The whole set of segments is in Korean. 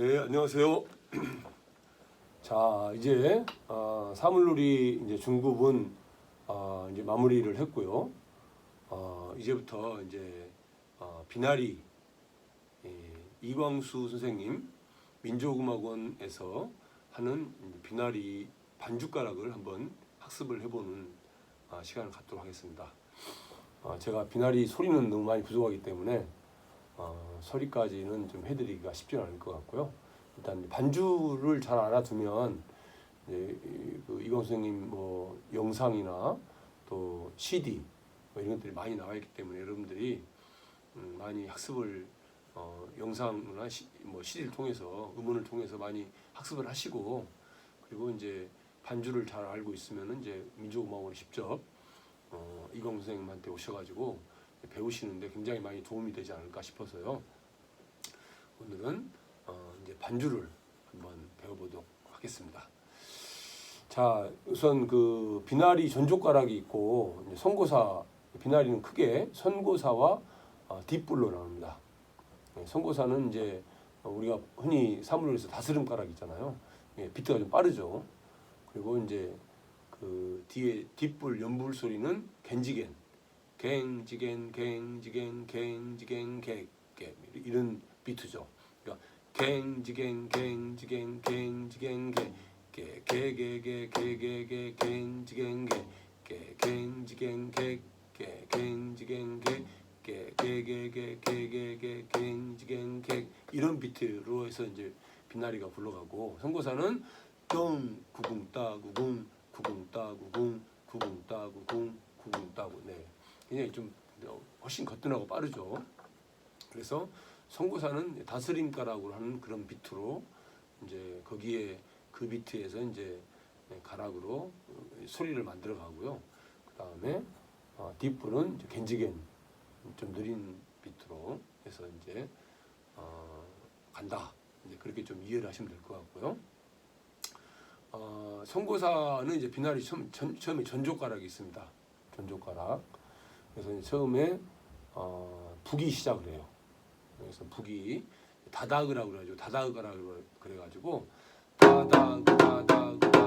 네, 안녕하세요. 자, 이제 어, 사물놀이 이제 중급은 어, 이제 마무리를 했고요. 어, 이제부터 이제 어, 비나리 예, 이광수 선생님 민족음악원에서 하는 비나리 반죽가락을 한번 학습을 해보는 어, 시간을 갖도록 하겠습니다. 어, 제가 비나리 소리는 너무 많이 부족하기 때문에 어, 처리까지는 좀 해드리기가 쉽지 않을 것 같고요. 일단 반주를 잘 알아두면 이제 그 이광 선생님 뭐 영상이나 또 CD 뭐 이런 것들이 많이 나와 있기 때문에 여러분들이 음, 많이 학습을 어, 영상이나 뭐 CD를 통해서 음원을 통해서 많이 학습을 하시고 그리고 이제 반주를 잘 알고 있으면 이제 민족음악원 직접 어, 이광 선생님한테 오셔가지고 배우시는데 굉장히 많이 도움이 되지 않을까 싶어서요. 오늘은 어, 이제 반주를 한번 배워보도록 하겠습니다. 자, 우선 그 비나리 전조가락이 있고 선고사 비나리는 크게 선고사와 어, 뒷불로 나옵니다. 예, 선고사는 이제 우리가 흔히 사물에서 다스름가락 있잖아요. 예, 비트가 좀 빠르죠. 그리고 이제 그 뒤에 뒷불 연불 소리는 겐지겐 갱지갱 갱지갱 갱지갱 갱갱 이런 비트죠. 그러니까 갱지갱 갱지갱 갱지갱 갱 개개개 개개개 갱지갱 갱갱갱갱 갱지갱 갱 개개개 개개개 갱지갱 갱 이런 비트로 해서 이제 빛나리가 불러가고 선고사는 덩 구궁 따 구궁 구궁 따 구궁 구궁 따 구궁 구궁 따 구네 굉장히 좀 훨씬 거뜬하고 빠르죠. 그래서 선구사는 다스림가라고 하는 그런 비트로 이제 거기에 그 비트에서 이제 가락으로 소리를 만들어 가고요. 그 다음에 어, 뒷부는 겐지겐 좀 느린 비트로 해서 이제 어, 간다. 이제 그렇게 좀 이해를 하시면 될 것 같고요. 어, 선고사는 이제 비나리 처음, 처음에 전조가락이 있습니다. 전조가락. 그래서 처음에 어, 북이 시작을 해요. 그래서 북이 다다그라고 그래가지고 다다그라 그래가지고 다다다다다다다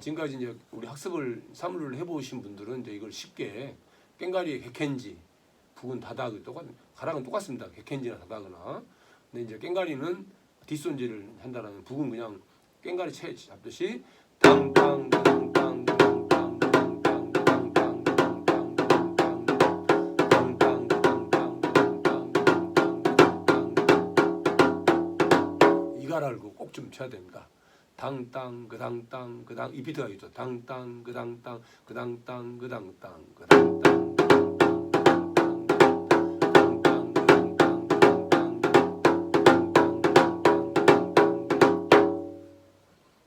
지금까지 이제 우리 학습을 사물을 해보신 분들은 이제 이걸 쉽게 꽹가리의 객켄지 북은 다다그 똑같 가락은 똑같습니다. 객켄지나 다다그나 근데 이제 꽹가리는 뒷손질을 한다라는 북은 그냥 꽹가리 채 잡듯이 당당당 따라할 꼭좀 쳐야 됩니다. 당땅 그당땅 그당 이 비트가 있죠. 당땅 그당땅 그당땅 그당땅 그당땅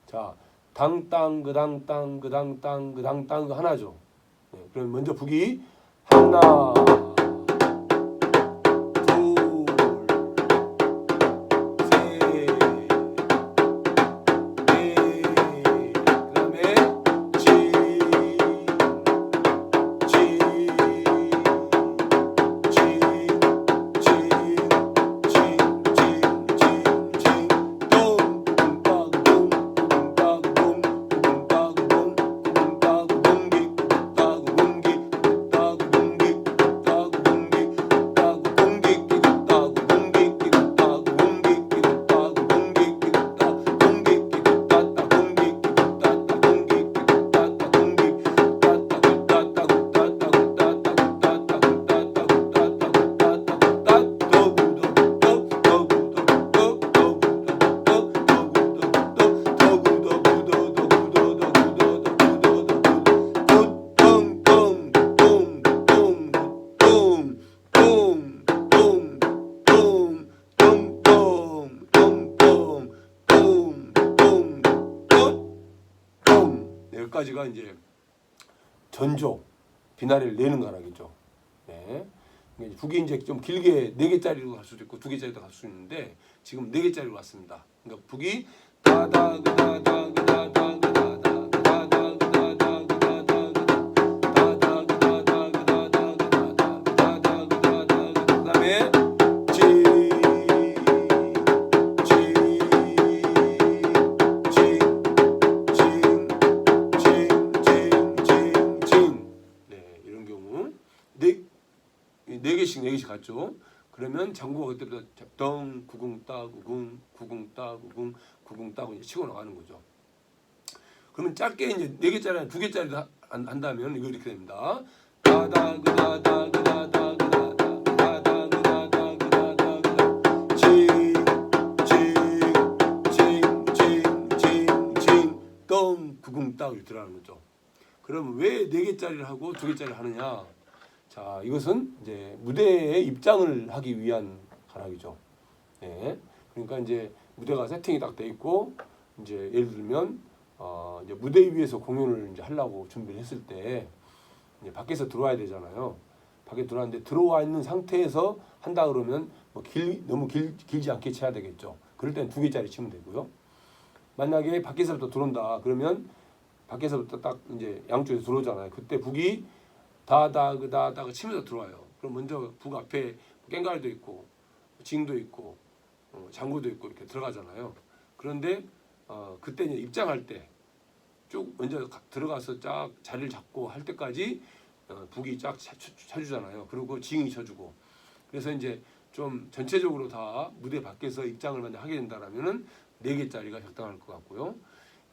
자, 당땅 그당땅 그당땅 그당땅 하나죠. 네, 그럼 먼저 북이 하나 가지가 이제 전조 비나리를 내는 거라겠죠. 네. 북이 이제 좀 길게 네 개짜리로 갈 수도 있고 두 개짜리도 갈 수 있는데 지금 네 개짜리로 왔습니다. 그러니까 북이 다다다다 갔죠. 그러면 장구가 그때부터 덩 구궁 따 구궁 구궁 따 구궁 구궁 따고 이제 치고 나가는 거죠. 그러면 짧게 이제 네 개짜리 두 개짜리 한다면 이거 이렇게 됩니다. 다다 그다 다 그다 다 그다다 그다다 그다 다 그다 다 그다 징징징징징징 구궁 따 이렇게 들어가는 거죠. 그럼 왜 네 개짜리를 하고 두 개짜리를 하느냐? 자, 이것은 이제 무대에 입장을 하기 위한 가락이죠. 예. 그러니까 이제 무대가 세팅이 딱 돼 있고 이제 예를 들면 어 이제 무대 위에서 공연을 이제 하려고 준비를 했을 때 이제 밖에서 들어와야 되잖아요. 밖에 들어왔는데 들어와 있는 상태에서 한다 그러면 뭐 길, 너무 길, 길지 않게 쳐야 되겠죠. 그럴 때는 두 개짜리 치면 되고요. 만약에 밖에서부터 들어온다 그러면 밖에서부터 딱 이제 양쪽에서 들어오잖아요. 그때 북이 다다 그다다가 치면서 들어와요. 그럼 먼저 북 앞에 깽가리도 있고 징도 있고 어, 장구도 있고 이렇게 들어가잖아요. 그런데 어, 그때 이제 입장할 때 쭉 먼저 가- 들어가서 쫙 자리를 잡고 할 때까지 어, 북이 쫙 차- 쳐- 쳐주잖아요. 그리고 징이 쳐주고 그래서 이제 좀 전체적으로 다 무대 밖에서 입장을 만약 하게 된다라면은 네 개짜리가 적당할 것 같고요.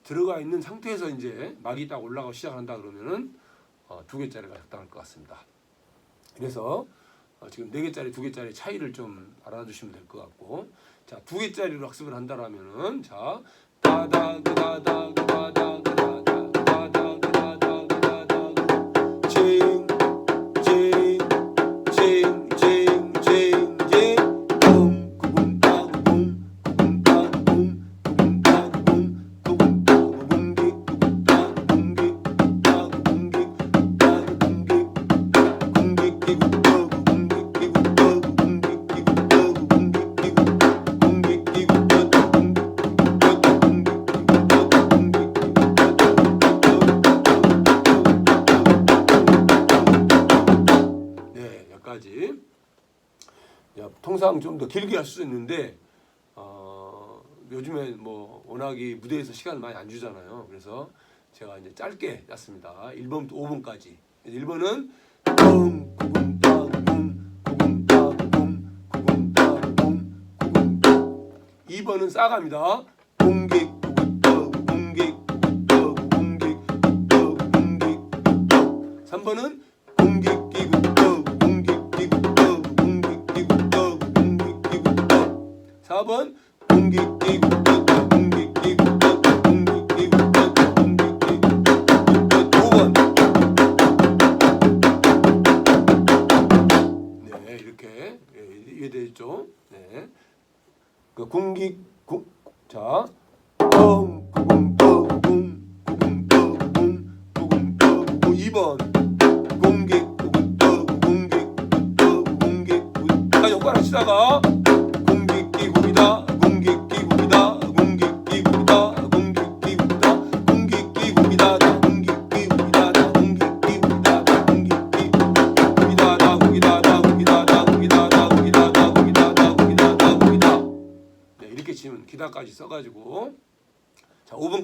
들어가 있는 상태에서 이제 막이 딱 올라가고 시작한다 그러면은 어, 두 개짜리가 적당할 것 같습니다. 그래서 어, 지금 네 개짜리, 두 개짜리 차이를 좀 알아주시면 될 것 같고, 자두 개짜리로 학습을 한다라면은 자 다다 그다다 야, 통상 좀 더 길게 할 수 있는데 어, 요즘에 뭐 워낙 이 무대에서 시간을 많이 안 주잖아요. 그래서 제가 이제 짧게 짰습니다. 1번부터 5번까지. 1번은 쿵 구궁 따궁 구궁 따궁 구궁 따궁 구궁 2번은 싸갑니다. 떠 공기 떠 공기 떠 3번은 4번 공기 끼고 떠 공기 끼고 떠 공기 끼고 떠 공기 끼고 떠 5번. 네 이렇게. 예, 이해되죠? 네. 그 공기 구, 자. 뻥, 구궁 떠궁 구궁 떠궁 구궁 떠궁 2번. 공기 구궁 떠궁 공기 구궁 떠궁 공기 구궁 자 옆가락 치다가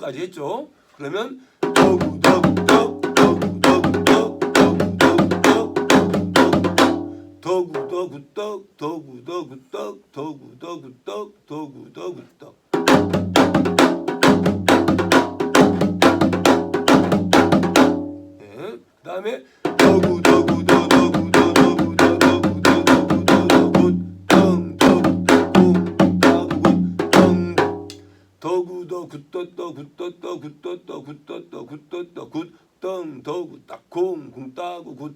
까지 했죠. 그러면 더구 더구 더 더구 더구 더 더구 더구 더 더구 더구 떡 더구 더구 떡 더구 더구 떡 더구 더구 떡 네, 그다음에 더구 더구 더 굿떠떠 굿떠떠 굿떠떠 굿떠떠 굿떠떠 굿덩 더구 딱콩 궁 따구 굿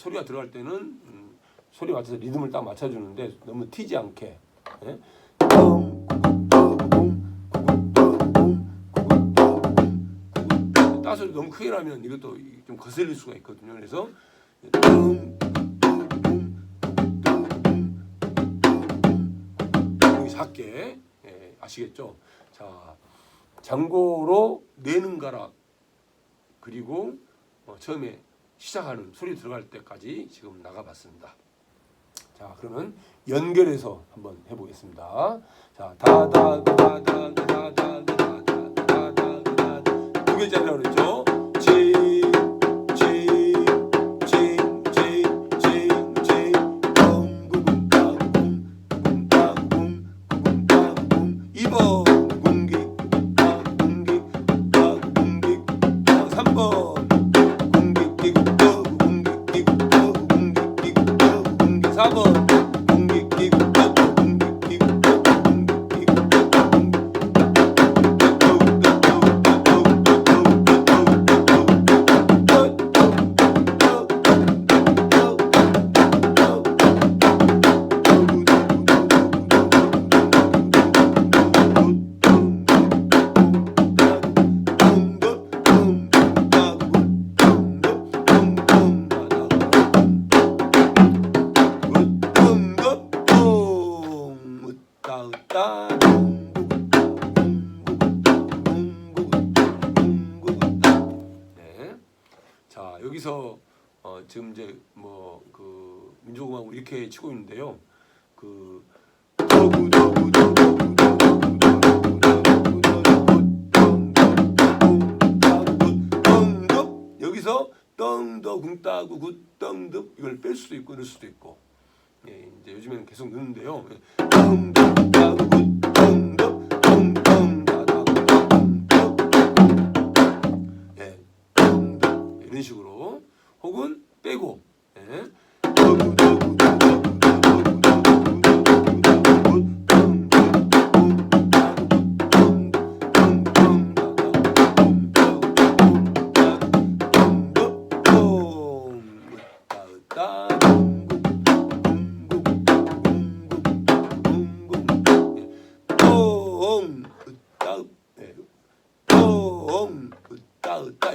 소리가 들어갈 때는 음, 소리 맞춰서 리듬을 딱 맞춰주는데 너무 튀지 않게. 예? 따소리 너무 크게 나면 이것도 좀 거슬릴 수가 있거든요. 그래서 작게 예, 아시겠죠? 자 장고로 내는 가락 그리고 어, 처음에 시작하는 소리 들어갈 때까지 지금 나가봤습니다. 자 그러면 연결해서 한번 해보겠습니다. 자 다다다 지금 이제 뭐 그 민족음악 이렇게 치고 있는데요. 그 여기서 떵더 궁따구 굿떵더 이걸 뺄 수도 있고 넣을 수도 있고 예, 이제 요즘에는 계속 넣는데요. 예, 예 이런 식으로 혹은 빼고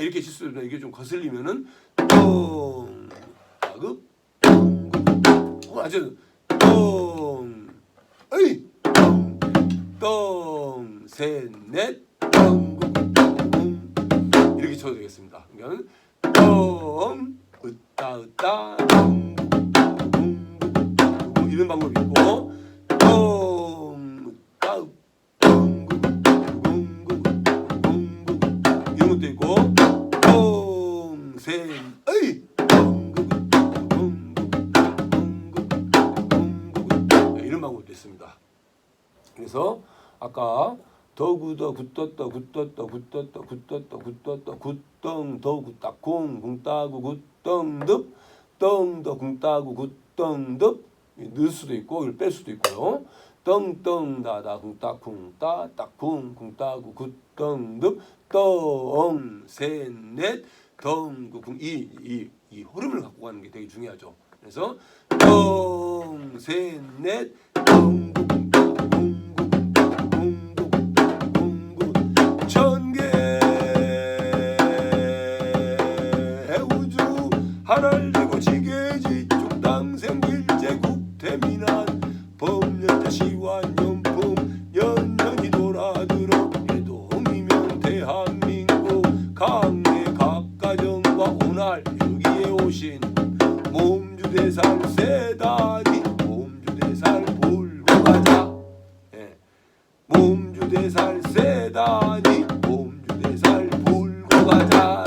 이렇게 치수입니다. 이게 좀 거슬리면은 또 아주 똥. 어이 똥셋넷. 똥. 이렇게 쳐도 되겠습니다. 그러면 똥. 으따 으따. 똥 이런 방법이 있고 그래서 아까 더구더 굿떴다 굿떴다 굿떴다 굿떴다 굿떴다 굿덩 더 굿따 쿵 궁따구 굿덩득 덩더 궁따구 굿덩득 넣을 수도 있고 이걸 뺄 수도 있고요. 덩덩 다다 궁따쿵 따 따쿵 궁따구 굿덩득 덩셋넷 덩궁이이 이 흐름을 갖고 가는 게 되게 중요하죠. 그래서 덩셋넷 덩 주대살 세다니 몸주대살 볼고 가자 예. 몸 주대살 세다니 몸주대살 볼고 가자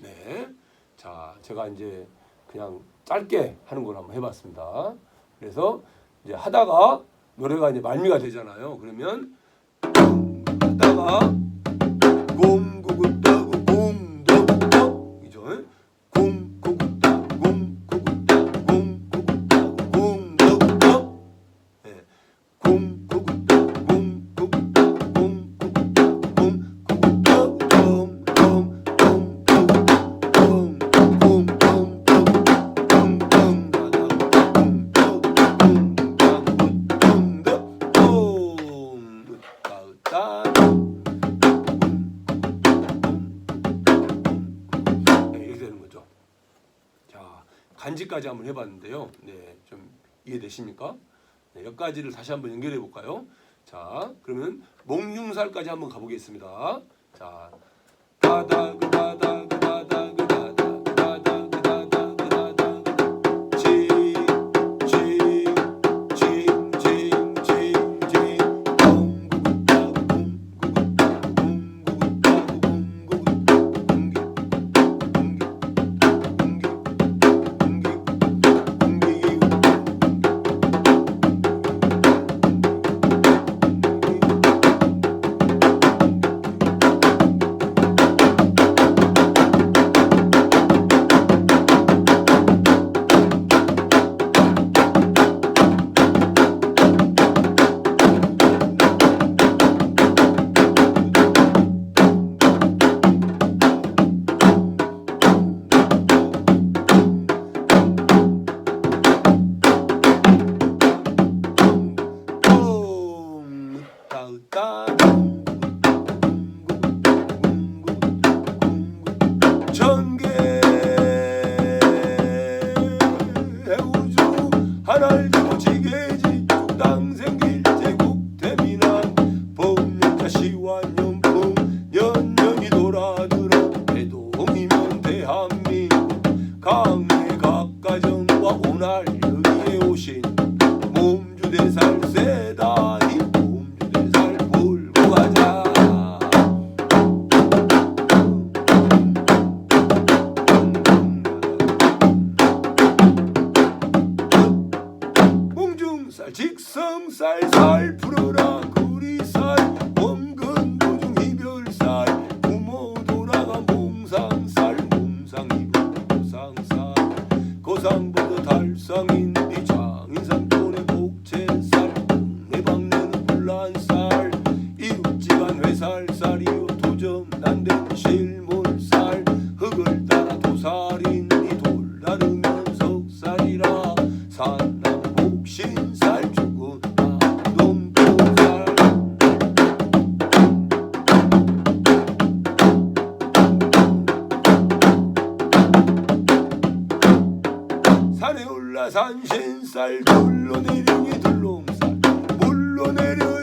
네. 자, 제가 이제 그냥 짧게 하는 걸 한번 해봤습니다. 그래서 이제 하다가 노래가 이제 말미가 되잖아요. 그러면 하다가 여기까지 한번 해봤는데요. 네, 좀 이해되십니까? 네, 몇 가지를 다시 한번 연결해 볼까요? 자, 그러면 목융살까지 한번 가보겠습니다. 자, 바다 아래올라 산신살 둘러 내려이 둘러옴살 물러 내려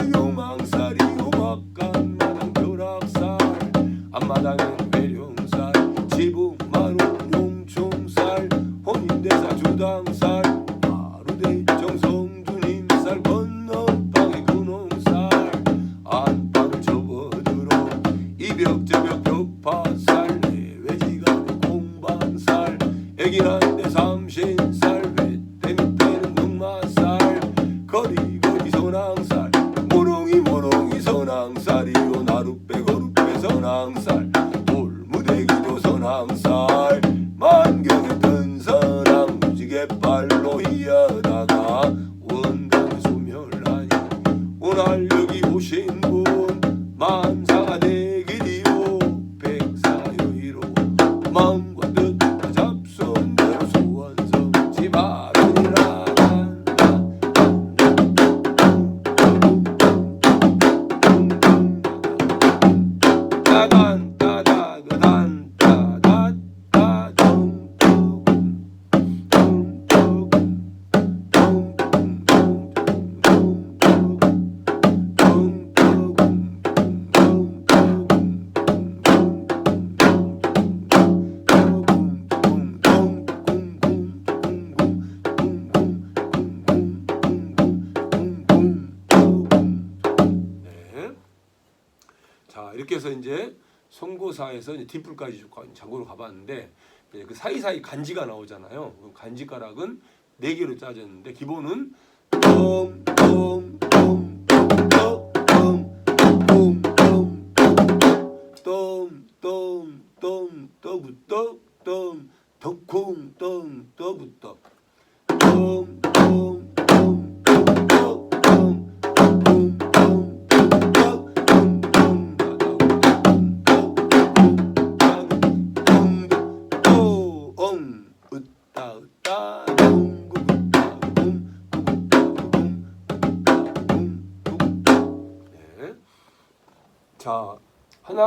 삼도사에서 뒷불까지 장고로 가봤는데 그 사이사이 간지가 나오잖아요. 그 간지가락은 네 개로 짜졌는데 기본은 음.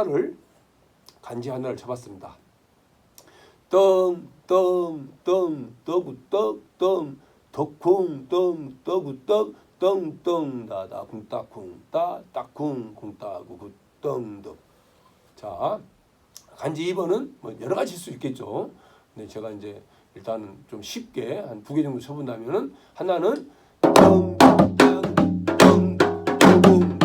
하나를 간지 하나를 잡았습니다. 덩, 덩, 덩, 떡구 떡, 덩, 덕쿵, 덩, 떡구 떡, 덩, 덩, 다다, 쿵, 따, 쿵, 따, 따, 쿵, 쿵, 따, 구, 구, 덩, 덩. 자, 간지 2번은 뭐 여러 가지일 수 있겠죠. 근데 제가 이제 일단 좀 쉽게 한 두 개 정도 쳐본다면은 하나는 덩, 덩, 덩,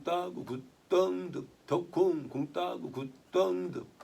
궁따구 굿떵득 덕쿵 궁따구 굿떵득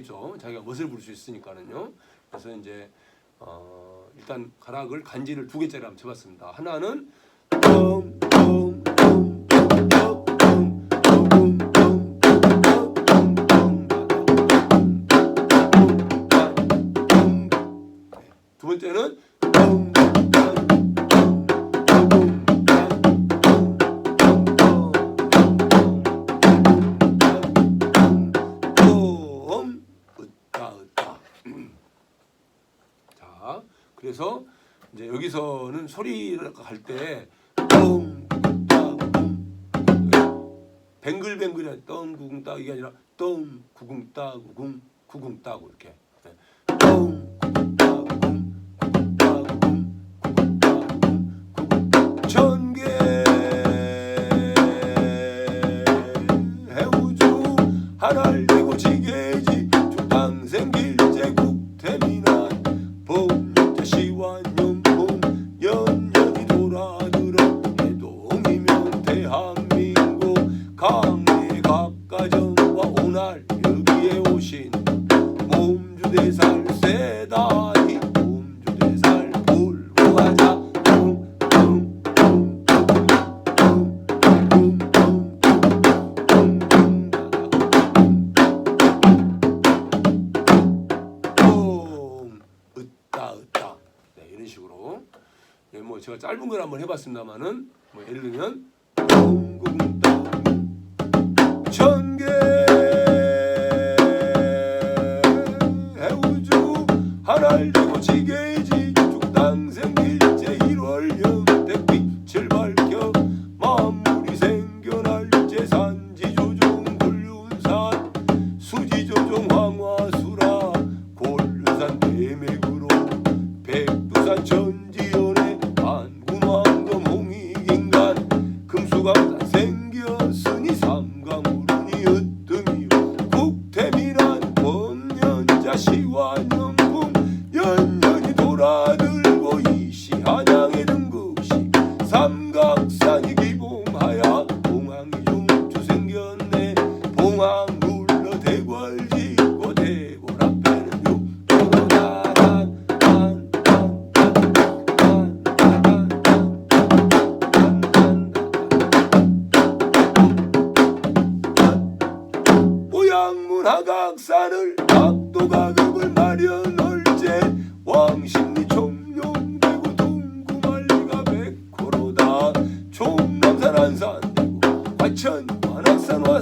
있겠죠. 자기가 멋을 부를 수 있으니까는요. 그래서 이제 어, 일단 가락을 간지를 두 개짜리 한번 쳐봤습니다. 하나는 여기서는 소리를 할때 똥, 따, gung 뱅글뱅글이 똥구궁 따. 이게 아니라 똥 구궁 따 구궁 구궁 따고 이렇게. 네. 똥 구궁 따 구궁 구궁 따 구궁 구궁 따 구궁 구궁 따. 천개. 해우주 하나 한번 해봤습니다만은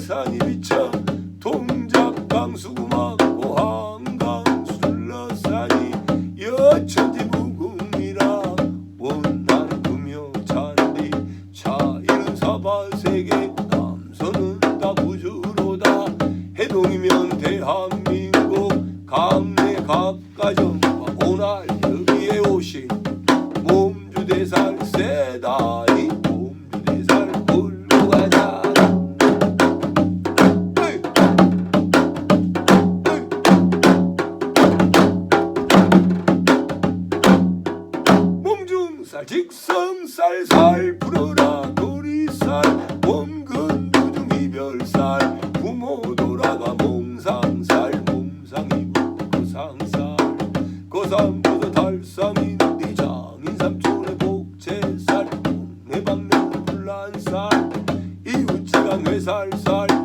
saniye. 거상부터 달상이 네 장인 삼촌의 복채살 동네 박는 불란살 이웃지간 회살살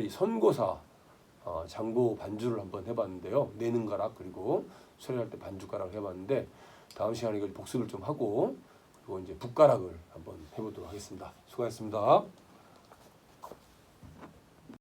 역할이 선고사 어, 장보 반주를 한번 해봤는데요. 내는 가락 그리고 수련할 때 반주가락 해봤는데 다음 시간에 이걸 복습을 좀 하고 그리고 이제 북가락을 한번 해보도록 하겠습니다. 수고하셨습니다.